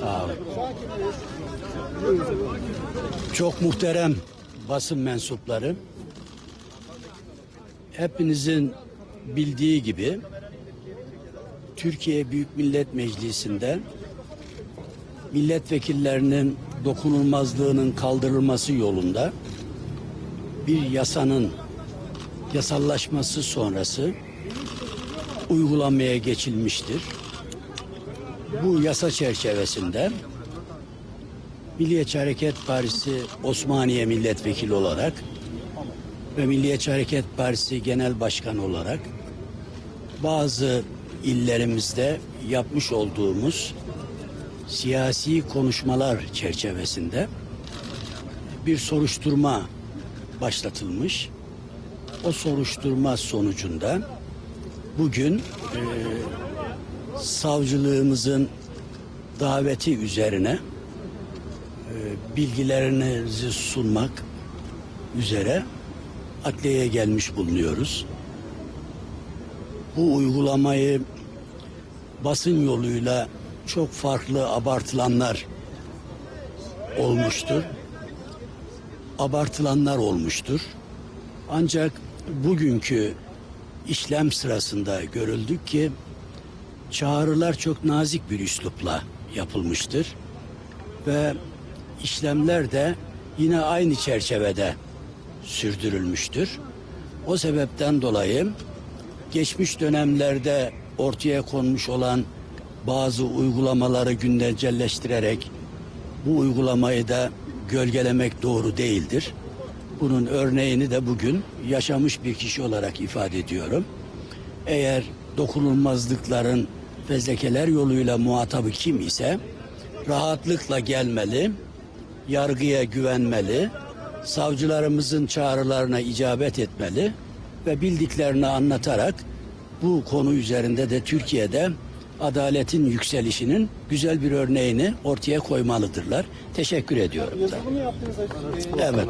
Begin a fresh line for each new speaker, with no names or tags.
Sağ olun. Çok muhterem basın mensupları. Hepinizin bildiği gibi Türkiye Büyük Millet Meclisi'nde milletvekillerinin dokunulmazlığının kaldırılması yolunda bir yasanın yasallaşması sonrası uygulamaya geçilmiştir. Bu yasa çerçevesinde Milliyetçi Hareket Partisi Osmaniye Milletvekili olarak ve Milliyetçi Hareket Partisi Genel Başkanı olarak bazı illerimizde yapmış olduğumuz siyasi konuşmalar çerçevesinde bir soruşturma başlatılmış. O soruşturma sonucunda bugün e, savcılığımızın daveti üzerine e, bilgilerinizi sunmak üzere adliyeye gelmiş bulunuyoruz. Bu uygulamayı basın yoluyla çok farklı abartılanlar olmuştur. Abartılanlar olmuştur. Ancak bugünkü işlem sırasında görüldük ki çağrılar çok nazik bir üslupla yapılmıştır ve işlemler de yine aynı çerçevede sürdürülmüştür. O sebepten dolayı geçmiş dönemlerde ortaya konmuş olan bazı uygulamaları güncelleştirerek bu uygulamayı da gölgelemek doğru değildir. Bunun örneğini de bugün yaşamış bir kişi olarak ifade ediyorum. Eğer dokunulmazlıkların fezlekeler yoluyla muhatabı kim ise rahatlıkla gelmeli, yargıya güvenmeli, savcılarımızın çağrılarına icabet etmeli ve bildiklerini anlatarak bu konu üzerinde de Türkiye'de adaletin yükselişinin güzel bir örneğini ortaya koymalıdırlar. Teşekkür ediyorum.
Bunu yaptınız.
Evet.